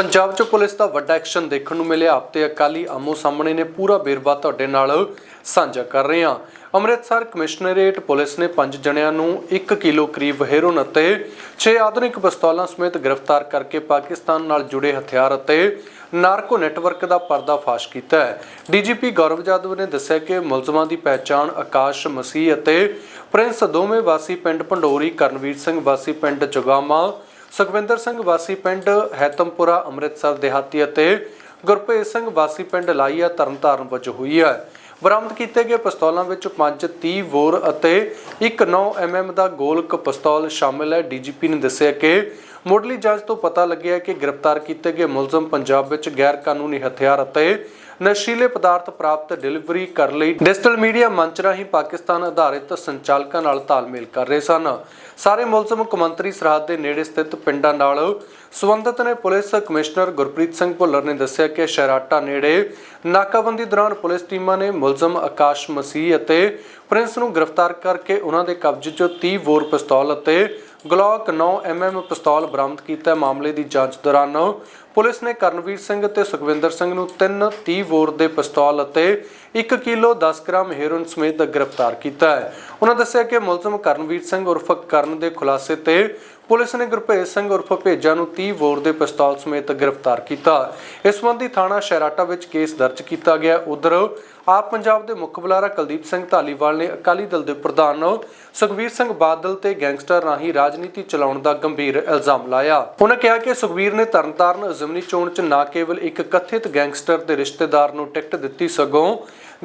ਪੰਜਾਬ 'ਚ ਪੁਲਿਸ ਦਾ ਵੱਡਾ ਐਕਸ਼ਨ ਦੇਖਣ ਨੂੰ ਮਿਲਿਆ ਹਫ਼ਤੇ ਅਕਾਲੀ ਆਮੋ ਸਾਹਮਣੇ ਨੇ ਪੂਰਾ ਬੇਰਵਾ ਤੁਹਾਡੇ ਨਾਲ ਸਾਂਝਾ ਕਰ ਰਹੇ ਹਾਂ। ਅੰਮ੍ਰਿਤਸਰ ਕਮਿਸ਼ਨਰੇਟ ਪੁਲਿਸ ਨੇ ਪੰਜ ਜਣਿਆਂ ਨੂੰ 1 ਕਿਲੋ ਕਰੀਬ ਹੈਰੋਨ ਅਤੇ 6 ਆਧੁਨਿਕ ਪਿਸਤੌਲਾਂ ਸਮੇਤ ਗ੍ਰਿਫਤਾਰ ਕਰਕੇ ਪਾਕਿਸਤਾਨ ਨਾਲ ਜੁੜੇ ਹਥਿਆਰ ਅਤੇ ਨਾਰਕੋ ਨੈਟਵਰਕ ਦਾ ਪਰਦਾਫਾਸ਼ ਕੀਤਾ ਹੈ। ਡੀਜੀਪੀ ਗੌਰਵ ਜਾਦਵ ਨੇ ਦੱਸਿਆ ਕਿ ਮੁਲਜ਼ਮਾਂ ਦੀ ਪਹਿਚਾਣ ਆਕਾਸ਼ ਮਸੀਹ ਅਤੇ ਪ੍ਰਿੰਸ ਦੋਵੇਂ ਵਾਸੀ ਪਿੰਡ ਭੰਡੋਰੀ, ਕਰਨਵੀਰ ਸਿੰਘ ਵਾਸੀ ਪਿੰਡ ਜਗਾਮਾ ਸੁਖਵਿੰਦਰ ਸਿੰਘ ਵਾਸੀ ਪਿੰਡ ਹੈਤਮਪੁਰਾ ਅੰਮ੍ਰਿਤਸਰ ਦੇਹਾਤੀ ਅਤੇ ਗੁਰਪ੍ਰੀਤ ਸਿੰਘ ਵਾਸੀ ਪਿੰਡ ਲਾਈਆ ਤਰਨਤਾਰਨ ਵਜੋਂ ਹੋਈ ਹੈ। ਬਰਾਮਦ ਕੀਤੇ ਗਏ ਪਿਸਤੌਲਾਂ ਵਿੱਚ 5 30 ਬੋਰ ਅਤੇ ਇੱਕ 9 mm ਦਾ ਗੋਲਕ ਪਿਸਤੌਲ ਸ਼ਾਮਿਲ ਹੈ। ਡੀਜੀਪੀ ਨੇ ਦੱਸਿਆ ਕਿ ਮੁੱਢਲੀ ਜਾਂਚ ਤੋਂ ਪਤਾ ਲੱਗਿਆ ਕਿ ਗ੍ਰਿਫਤਾਰ ਕੀਤੇ ਗਏ ਮੁਲਜ਼ਮ ਪੰਜਾਬ ਵਿੱਚ ਗੈਰ ਕਾਨੂੰਨੀ ਹਥਿਆਰ ਅਤੇ ਨਸ਼ੀਲੇ ਪਦਾਰਥ ਪ੍ਰਾਪਤ ਡਿਲੀਵਰੀ ਕਰਨ ਲਈ ਡਿਜੀਟਲ ਮੀਡੀਆ ਮੰਚ ਰਾਹੀਂ ਪਾਕਿਸਤਾਨ ਆਧਾਰਿਤ ਸੰਚਾਲਕਾਂ ਨਾਲ ਤਾਲਮੇਲ ਕਰ ਰਹੇ ਸਨ। ਸਾਰੇ ਮੁਲਜ਼ਮ ਕੌਮਾਂਤਰੀ ਸਰਹੱਦ ਦੇ ਨੇੜੇ ਸਥਿਤ ਪਿੰਡਾਂ ਨਾਲ ਸਬੰਧਤ ਨੇ ਪੁਲਿਸ ਕਮਿਸ਼ਨਰ ਗੁਰਪ੍ਰੀਤ ਸਿੰਘ ਭੁੱਲਰ ਨੇ ਦੱਸਿਆ ਕਿ ਸ਼ਰਾਟਾ ਨੇੜੇ ਨਾਕਾਬੰਦੀ ਦੌਰਾਨ ਪੁਲਿਸ ਟੀਮਾਂ ਨੇ ਮੁਲਜ਼ਮ ਆਕਾਸ਼ ਮਸੀਹ ਅਤੇ ਪ੍ਰਿੰਸ ਨੂੰ ਗ੍ਰਿਫਤਾਰ ਕਰਕੇ ਉਹਨਾਂ ਦੇ ਕਬਜ਼ੇ 'ਚੋਂ 30 ਬੋਰ ਪਿਸਤੌਲ ਅਤੇ ਗਲੌਕ 9 mm ਪਿਸਤੌਲ ਬਰਾਮਦ ਕੀਤਾ ਮਾਮਲੇ ਦੀ ਜਾਂਚ ਦੌਰਾਨ ਪੁਲਿਸ ਨੇ ਕਰਨਵੀਰ ਸਿੰਘ ਤੇ ਸੁਖਵਿੰਦਰ ਸਿੰਘ ਨੂੰ ਤਿੰਨ 30 ਬੋਰ ਦੇ ਪਿਸਤੌਲ ਅਤੇ 1 ਕਿਲੋ 10 ਗ੍ਰਾਮ ਹੈਰੋਇਨ ਸਮੇਤ ਗ੍ਰਿਫਤਾਰ ਕੀਤਾ ਹੈ। ਉਹਨਾਂ ਦੱਸਿਆ ਕਿ ਮੁਲਜ਼ਮ ਕਰਨਵੀਰ ਸਿੰਘ ਉਰਫ ਕਰਨ ਦੇ ਖੁਲਾਸੇ ਤੇ ਪੁਲਿਸ ਨੇ ਗੁਰਭੇਜ ਸਿੰਘ ਉਰਫ ਭੇਜਾ ਨੂੰ 30 ਬੋਰ ਦੇ ਪਿਸਤੌਲ ਸਮੇਤ ਗ੍ਰਿਫਤਾਰ ਕੀਤਾ। ਇਸ ਸੰਬੰਧੀ ਥਾਣਾ ਸ਼ਹਿਰਾਟਾ ਵਿੱਚ ਕੇਸ ਦਰਜ ਕੀਤਾ ਗਿਆ। ਉਧਰ ਆਪ ਪੰਜਾਬ ਦੇ ਮੁੱਖ ਬੁਲਾਰਾ ਕੁਲਦੀਪ ਸਿੰਘ ਧਾਲੀਵਾਲ ਨੇ ਅਕਾਲੀ ਦਲ ਦੇ ਪ੍ਰਧਾਨ ਸੁਖਬੀਰ ਸਿੰਘ ਬਾਦਲ ਤੇ ਗੈਂਗਸਟਰ ਰਾਹੀਂ ਰਾਜਨੀਤੀ ਚਲਾਉਣ ਦਾ ਗੰਭੀਰ ਇਲਜ਼ਾਮ ਲਾਇਆ। ਉਹਨਾਂ ਕਿਹਾ ਕਿ ਸੁਖਬੀਰ ਨੇ ਤਰਨਤਾਰਨ ਜ਼ਿਮਨੀ ਚੋਣ 'ਚ ਨਾ ਕੇਵਲ ਇੱਕ ਕਥਿਤ ਗੈਂਗਸਟਰ ਦੇ ਰਿਸ਼ਤੇਦਾਰ ਨੂੰ ਟਿਕਟ ਦਿੱਤੀ ਸਗੋਂ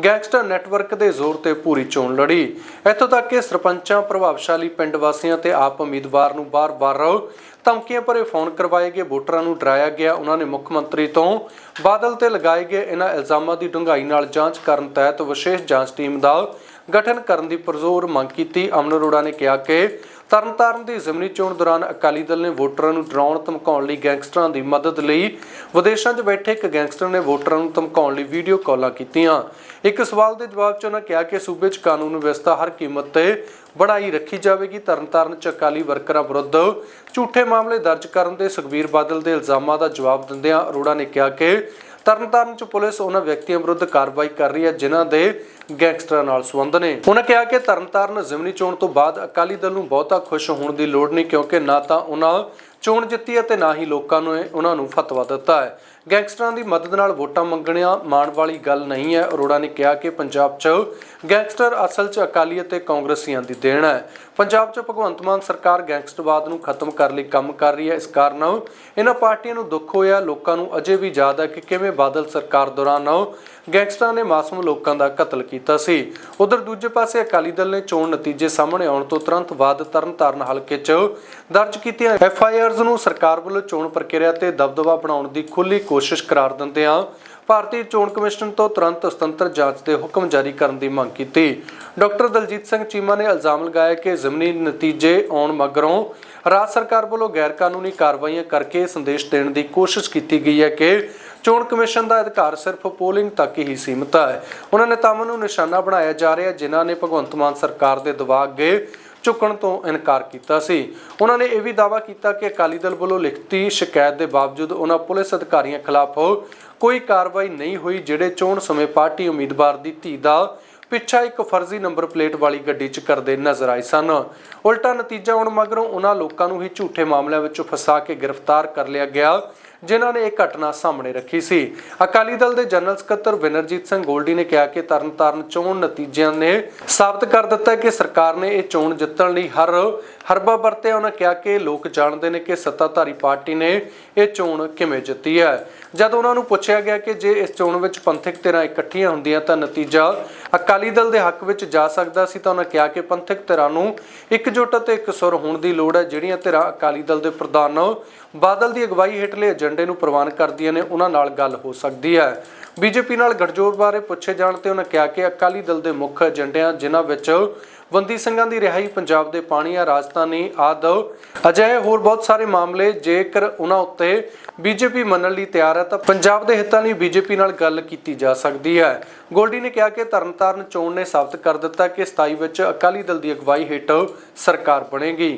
ਗੈਂਗਸਟਰ ਨੈਟਵਰਕ ਦੇ ਜ਼ੋਰ ਤੇ ਪੂਰੀ ਚੋਣ ਲੜੀ। ਇੱਥੋਂ ਤੱਕ ਕਿ ਸਰਪੰਚਾਂ, ਪ੍ਰਭਾਵਸ਼ਾਲੀ ਪਿੰਡ ਵਾਸੀਆਂ ਤੇ ਆਪ ਉਮੀਦਵਾਰ ਨੂੰ ਬਾਰ-ਬਾਰ ਧਮਕੀਆਂ ਭਰੇ ਫੋਨ ਕਰਵਾਏ ਗਏ, ਵੋਟਰਾਂ ਨੂੰ ਡਰਾਇਆ ਗਿਆ। ਉਹਨਾਂ ਨੇ ਮੁੱਖ ਮੰਤਰੀ ਤੋਂ ਬਾਦਲ ਤੇ ਲਗਾਏ ਗਏ ਇਹਨਾਂ ਇਲਜ਼ਾਮਾਂ ਦੀ ਡੂੰਘਾਈ ਨਾਲ ਜਾਂਚ ਕਰਨ ਤਹਿਤ ਵਿਸ਼ੇਸ਼ ਜਾਂਚ ਟੀਮ ਦਾ ਗਠਨ ਕਰਨ ਦੀ ਪਰਜ਼ੋਰ ਮੰਗ ਕੀਤੀ। ਅਮਨ ਅਰੋੜਾ ਨੇ ਕਿਹਾ ਕਿ ਤਰਨਤਾਰਨ ਦੀ ਜ਼ਿਮਨੀ ਚੋਣ ਦੌਰਾਨ ਅਕਾਲੀ ਦਲ ਨੇ ਵੋਟਰਾਂ ਨੂੰ ਡਰਾਉਣ, ਧਮਕਾਉਣ ਲਈ ਗੈਂਗਸਟਰਾਂ ਦੀ ਮਦਦ ਲਈ ਵਿਦੇਸ਼ਾਂ 'ਚ ਬੈਠੇ ਇੱਕ ਗੈਂਗਸਟਰ ਨੇ ਵੋਟਰਾਂ ਨੂੰ ਧਮਕਾਉਣ ਲਈ ਵੀਡੀਓ ਕਾਲਾਂ ਕੀਤੀਆਂ। ਇੱਕ ਸਵਾਲ ਦੇ ਜਵਾਬ 'ਚ ਉਹਨਾਂ ਕਿਹਾ ਕਿ ਸੂਬੇ 'ਚ ਕਾਨੂੰਨ ਵਿਵਸਥਾ ਹਰ ਕੀਮਤ ਤੇ ਬਣਾਈ ਰੱਖੀ ਜਾਵੇਗੀ। ਤਰਨਤਾਰਨ 'ਚ ਅਕਾਲੀ ਵਰਕਰਾਂ ਵਿਰੁੱਧ ਝੂਠੇ ਮਾਮਲੇ ਦਰਜ ਕਰਨ ਦੇ ਸੁਖਬੀਰ ਬਾਦਲ ਦੇ ਇਲਜ਼ਾਮਾਂ ਦਾ ਜਵਾਬ ਦਿੰਦਿਆਂ ਅਰੋੜਾ ਨੇ ਕਿਹਾ ਕਿ ਤਰਨਤਾਰਨ 'ਚ ਪੁਲਿਸ ਉਹਨਾਂ ਵਿਅਕਤੀਆਂ ਵਿਰੁੱਧ ਕਾਰਵਾਈ ਕਰ ਰਹੀ ਹੈ, ਜਿਨ੍ਹਾਂ ਦੇ ਗੈਂਗਸਟਰਾਂ ਨਾਲ ਸੰਬੰਧ ਨੇ। ਉਹਨਾਂ ਕਿਹਾ ਕਿ ਤਰਨਤਾਰਨ ਜ਼ਿਮਨੀ ਚੋਣ ਤੋਂ ਬਾਅਦ ਅਕਾਲੀ ਦਲ ਨੂੰ ਬਹੁਤਾ ਖੁਸ਼ ਹੋਣ ਦੀ ਲੋੜ ਨਹੀਂ, ਕਿਉਂਕਿ ਨਾ ਤਾਂ ਉਹਨਾਂ ਚੋਣ ਜਿੱਤੀ ਅਤੇ ਨਾ ਹੀ ਲੋਕਾਂ ਨੂੰ ਇਹ- ਉਹਨਾਂ ਨੂੰ ਫਤਵਾ ਦਿੱਤਾ ਹੈ। ਗੈਂਗਸਟਰਾਂ ਦੀ ਮਦਦ ਨਾਲ ਵੋਟਾਂ ਮੰਗਣਿਆ ਮਾਣ ਵਾਲੀ ਗੱਲ ਨਹੀਂ ਹੈ। ਅਰੋੜਾ ਨੇ ਕਿਹਾ ਕਿ ਪੰਜਾਬ 'ਚ ਗੈਂਗਸਟਰ ਅਸਲ 'ਚ ਅਕਾਲੀ ਅਤੇ ਕਾਂਗਰਸੀਆਂ ਦੀ ਦੇਣ ਹੈ। ਪੰਜਾਬ 'ਚ ਭਗਵੰਤ ਮਾਨ ਸਰਕਾਰ ਗੈਂਗਸਟਰਵਾਦ ਨੂੰ ਖਤਮ ਕਰਨ ਲਈ ਕੰਮ ਕਰ ਰਹੀ ਹੈ। ਇਸ ਕਾਰਨ ਇਹਨਾਂ ਪਾਰਟੀਆਂ ਨੂੰ ਦੁੱਖ ਹੋਇਆ। ਲੋਕਾਂ ਨੂੰ ਅਜੇ ਵੀ ਯਾਦ ਹੈ ਕਿ ਕਿਵੇਂ ਬਾਦਲ ਸਰਕਾਰ ਦੌਰਾਨ ਗੈਂਗਸਟਰਾਂ ਨੇ ਮਾਸੂਮ ਲੋਕਾਂ ਦਾ ਕਤਲ ਕੀਤਾ ਸੀ। ਉਧਰ ਦੂਜੇ ਪਾਸੇ ਅਕਾਲੀ ਦਲ ਨੇ ਚੋਣ ਨਤੀਜੇ ਸਾਹਮਣੇ ਆਉਣ ਤੋਂ ਤੁਰੰਤ ਬਾਅਦ ਤਰਨਤਾਰਨ ਹਲਕੇ 'ਚ ਦਰਜ ਕੀਤੀਆਂ ਐਫ ਆਈ ਆਰਜ਼ ਨੂੰ ਸਰਕਾਰ ਵੱਲੋਂ ਚੋਣ ਪ੍ਰਕਿਰਿਆ ਤੇ ਦਬਦਬਾ ਬਣਾਉਣ ਦੀ ਖੁੱਲੀ ਕੋਸ਼ਿਸ਼ ਕਰਾਰ ਦਿੰਦਿਆਂ ਭਾਰਤੀ ਚੋਣ ਕਮਿਸ਼ਨ ਤੋਂ ਤੁਰੰਤ ਸੁਤੰਤਰ ਜਾਂਚ ਦੇ ਹੁਕਮ ਜਾਰੀ ਕਰਨ ਦੀ ਮੰਗ ਕੀਤੀ। ਡਾਕਟਰ ਦਲਜੀਤ ਸਿੰਘ ਚੀਮਾ ਨੇ ਇਲਜ਼ਾਮ ਲਗਾਇਆ ਕਿ ਜ਼ਮਨੀ ਨਤੀਜੇ ਆਉਣ ਮਗਰੋਂ ਰਾਜ ਸਰਕਾਰ ਵੱਲੋਂ ਗੈਰ ਕਾਨੂੰਨੀ ਕਾਰਵਾਈਆਂ ਕਰਕੇ ਸੰਦੇਸ਼ ਦੇਣ ਦੀ ਕੋਸ਼ਿਸ਼ ਕੀਤੀ ਗਈ ਹੈ ਕਿ ਚੋਣ ਕਮਿਸ਼ਨ ਦਾ ਅਧਿਕਾਰ ਸਿਰਫ ਪੋਲਿੰਗ ਤੱਕ ਹੀ ਸੀਮਤ ਹੈ। ਉਹਨਾਂ ਨੇਤਾਵਾਂ ਨੂੰ ਨਿਸ਼ਾਨਾ ਬਣਾਇਆ ਜਾ ਰਿਹਾ ਜਿਨ੍ਹਾਂ ਨੇ ਭਗਵੰਤ ਮਾਨ ਸਰਕਾਰ ਦੇ ਦਬਾਅ ਅੱਗੇ ਚੁੱਕਣ ਤੋਂ ਇਨਕਾਰ ਕੀਤਾ ਸੀ। ਉਹਨਾਂ ਨੇ ਇਹ ਵੀ ਦਾਅਵਾ ਕੀਤਾ ਕਿ ਅਕਾਲੀ ਦਲ ਵੱਲੋਂ ਲਿਖਤੀ ਸ਼ਿਕਾਇਤ ਦੇ ਬਾਵਜੂਦ ਉਹਨਾਂ ਪੁਲਿਸ ਅਧਿਕਾਰੀਆਂ ਖਿਲਾਫ ਕੋਈ ਕਾਰਵਾਈ ਨਹੀਂ ਹੋਈ, ਜਿਹੜੇ ਚੋਣ ਸਮੇਂ ਪਾਰਟੀ ਉਮੀਦਵਾਰ ਦੀ ਧੀ ਦਾ ਪਿੱਛਾ ਇੱਕ ਫਰਜ਼ੀ ਨੰਬਰ ਪਲੇਟ ਵਾਲੀ ਗੱਡੀ 'ਚ ਕਰਦੇ ਨਜ਼ਰ ਆਏ ਸਨ। ਉਲਟਾ ਨਤੀਜਾ ਆਉਣ ਮਗਰੋਂ ਉਹਨਾਂ ਲੋਕਾਂ ਨੂੰ ਹੀ ਝੂਠੇ ਮਾਮਲਿਆਂ ਵਿੱਚ ਫਸਾ ਕੇ ਗ੍ਰਿਫਤਾਰ ਕਰ ਲਿਆ ਗਿਆ। ਜਿਨ੍ਹਾਂ ਨੇ ਇਹ ਘਟਨਾ ਸਾਹਮਣੇ ਰੱਖੀ ਸੀ। ਅਕਾਲੀ ਦਲ ਦੇ ਜਨਰਲ ਸਕੱਤਰ ਵਿਨਰਜੀਤ ਸਿੰਘ ਗੋਲਡੀ ਨੇ ਕਿਹਾ ਕਿ ਤਰਨਤਾਰਨ ਚੋਣ ਨਤੀਜਿਆਂ ਨੇ ਸਾਬਤ ਕਰ ਦਿੱਤਾ ਕਿ ਸਰਕਾਰ ਨੇ ਇਹ ਚੋਣ ਜਿੱਤਣ ਲਈ ਹਰ ਹਰਬਾ ਵਰਤਿਆ ਉਹਨਾਂ ਕਿਹਾ ਕਿ ਲੋਕ ਜਾਣਦੇ ਨੇ ਕਿ ਸੱਤਾਧਾਰੀ ਪਾਰਟੀ ਨੇ ਇਹ ਚੋਣ ਕਿਵੇਂ ਜਿੱਤੀ ਹੈ। ਜਦ ਉਹਨਾਂ ਨੂੰ ਪੁੱਛਿਆ ਗਿਆ ਕਿ ਜੇ ਇਸ ਚੋਣ ਵਿੱਚ ਪੰਥਕ ਧਿਰਾਂ ਇਕੱਠੀਆਂ ਹੁੰਦੀਆਂ ਤਾਂ ਨਤੀਜਾ ਅਕਾਲੀ ਦਲ ਦੇ ਹੱਕ ਵਿੱਚ ਜਾ ਸਕਦਾ ਸੀ ਤਾਂ ਉਹਨਾਂ ਕਿਹਾ ਕਿ ਪੰਥਕ ਧਿਰਾਂ ਨੂੰ ਇਕਜੁੱਟ ਅਤੇ ਇਕਸੁਰ ਹੋਣ ਦੀ ਲੋੜ ਹੈ। ਜਿਹੜੀਆਂ ਧਿਰਾਂ ਅਕਾਲੀ ਦਲ ਦੇ ਪ੍ਰਧਾਨ ਬਾਦਲ ਦੀ ਅਗਵਾਈ ਹੇਠਲੇ ਏਜੰਡੇ ਨੂੰ ਪ੍ਰਵਾਨ ਕਰਦੀਆਂ ਨੇ, ਉਹਨਾਂ ਨਾਲ ਗੱਲ ਹੋ ਸਕਦੀ ਹੈ। ਬੀਜੇਪੀ ਨਾਲ ਗਠਜੋੜ ਬਾਰੇ ਪੁੱਛੇ ਜਾਣ ਤੇ ਉਹਨਾਂ ਕਿਹਾ ਕਿ ਅਕਾਲੀ ਦਲ ਦੇ ਮੁੱਖ ਏਜੰਡਿਆਂ ਜਿਨ੍ਹਾਂ ਵਿੱਚ ਬੰਦੀ ਸਿੰਘਾਂ ਦੀ ਰਿਹਾਈ ਪੰਜਾਬ ਦੇ ਪਾਣੀਆਂ ਰਾਜਧਾਨੀ ਆਦਿ, ਅਜਿਹੇ ਹੋਰ ਬਹੁਤ ਸਾਰੇ ਮਾਮਲੇ, ਜੇਕਰ ਉਹਨਾਂ ਉੱਤੇ ਬੀਜੇਪੀ ਮੰਨਣ ਲਈ ਤਿਆਰ ਹੈ, ਤਾਂ ਪੰਜਾਬ ਦੇ ਹਿੱਤਾਂ ਲਈ ਬੀਜੇਪੀ ਨਾਲ ਗੱਲ ਕੀਤੀ ਜਾ ਸਕਦੀ ਹੈ। ਗੋਲਡੀ ਨੇ ਕਿਹਾ ਕਿ ਤਰਨਤਾਰਨ ਚੋਣ ਨੇ ਸਾਬਤ ਕਰ ਦਿੱਤਾ ਕਿ 27 ਵਿੱਚ ਅਕਾਲੀ ਦਲ ਦੀ ਅਗਵਾਈ ਹੇਠ ਸਰਕਾਰ ਬਣੇਗੀ।